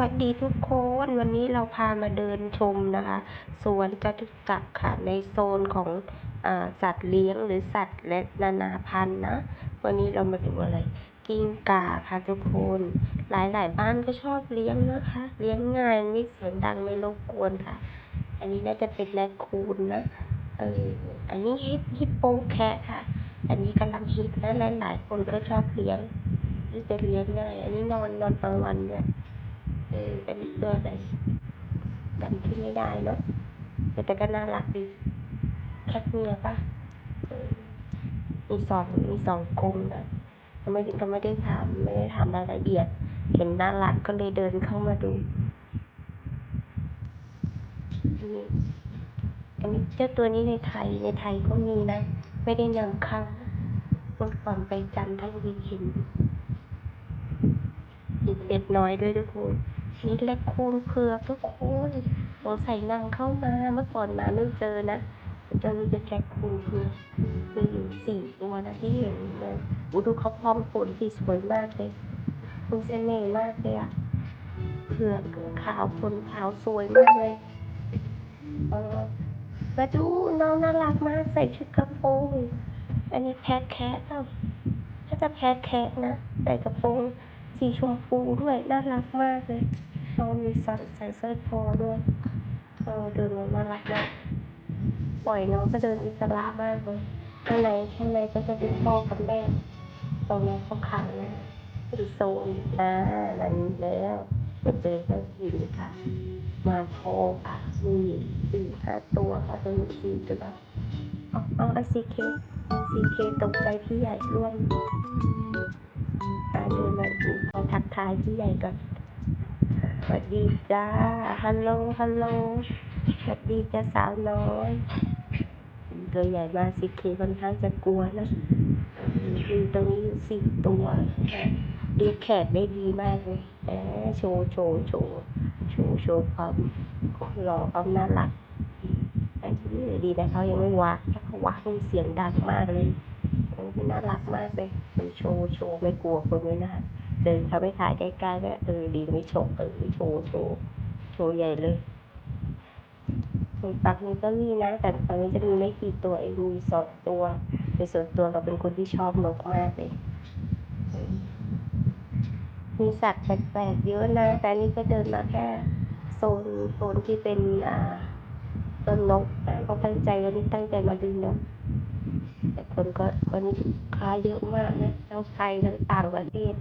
วัสดีทุกคนวันนี้เราพามาเดินชมนะคะสวนจตุจักรค่ะในโซนของอสัตว์เลี้ยงหรือสัตว์และนานาพันธุ์นะวันนี้เรามาดูอะไรกิ้งก่าค่ะทุกคนหลายๆบ้านก็ชอบเลี้ยงนะคะ เลี้ยงง่ายไม่เสียงดังไม่รบกวนค่ะ อันนี้น่าจะเป็นแรคคูนนะเอออันนี้ฮิปฮิปโปแคะค่ะ อันนี้กำลังฮิตและหลายๆคนก็ชอบเลี้ยงที่จะเลี้ยงง่ายอันนี้นอนนอนกลางวันด้วย เป็นเสื้อแบบจำที่ไม่ได้เนาะแต่ก็น่ารักดีแคทเมียป่ะมีสองมีสองกรงนะก็ไม่ก็ไม่ได้ถามไม่ได้ถามรายละเอียด เห็นน่ารักก็เลยเดินเข้ามาดูนี่อันนี้เจ้าตัวนี้ในไทยในไทยก็มีนะ ไม่ได้นำเข้าเมื่อก่อนไปจันทบุรีเห็นเด็กน้อยด้วยทุกคน นี่แรคคูนเผือกทุกคนสงสัยนางเข้ามาเมื่อก่อนมาไม่เจอนะเจอเป็นแรคคูนเผือกมีอยู่สี่ตัวนะที่เห็นเลยอูดูเขาพร้อมขนที่สวยมากเลยคุณเสน่ห์มากเลยอะเผือกขาวขนขาวสวยมากเลยเออมาดูน้องน่ารักมากใส่ชุดกระโปรงอันนี้แพทแคทอะถ้าจะแพทแคทนะใส่กระโปรงสีชมพูด้วยน่ารักมากเลย องมีใส่ใส่เสื้อคอด้วยเออเดินแล้วน่ารักมากปล่อยน้องก็เดินอิสระมากเลยข้างในข้างในก็จะเป็นพ่อกับแม่ตรงนี้เขาขังนะเป็นโซนอ่านั่นแล้วมาเจอเจ้าหญิงค่ะ มาโคค่ะมีสี่ห้าตัวค่ะเป็นสี่ตัวเอาเอาไอซีเคซีเคตกใจพี่ใหญ่ร่วมอ่าเดินมาดูขอทักทายพี่ใหญ่ก่อนส วัสดีจ้า ฮัลโหล ฮัลโหล สวัสดีจ้าสาวน้อยตัวใหญ่มาซีเคค่อนข้างจะกลัวนะมีตรงนี้ยสี่ตัวเรียกแขกได้ดีมากเลยแหมโชว์โชว์โชว์โชว์โชว์ความหล่อความน่ารักอันนี้ดีแต่เขายังไม่วักถ้าเขาวักมีเสียงดังมากเลยอ้ยน่ารักมากเลยโชว์โชว์ไม่กลัวคนเลยนะ เดินเขาไปถ่ายใกล้ๆก็เออดีไม่โชว์เออโชว์โชว์โชว์ใหญ่เลยปักนี้ก็มีนะ แต่ตอนนี้จะมีไม่กี่ตัวเองมีสองตัวในส่วนตัวเราเป็นคนที่ชอบนกมากเลย มีสัตว์แปลกๆเยอะนะ แต่นี่ก็เดินมาแค่โซนโซนที่เป็นอ่าต้นนกแต่ก็ตั้งใจวันนี้ตั้งใจมาดูนกแต่คนก็วันนี้ค้าเยอะมากนะทั้งไทยทั้งต่างประเทศ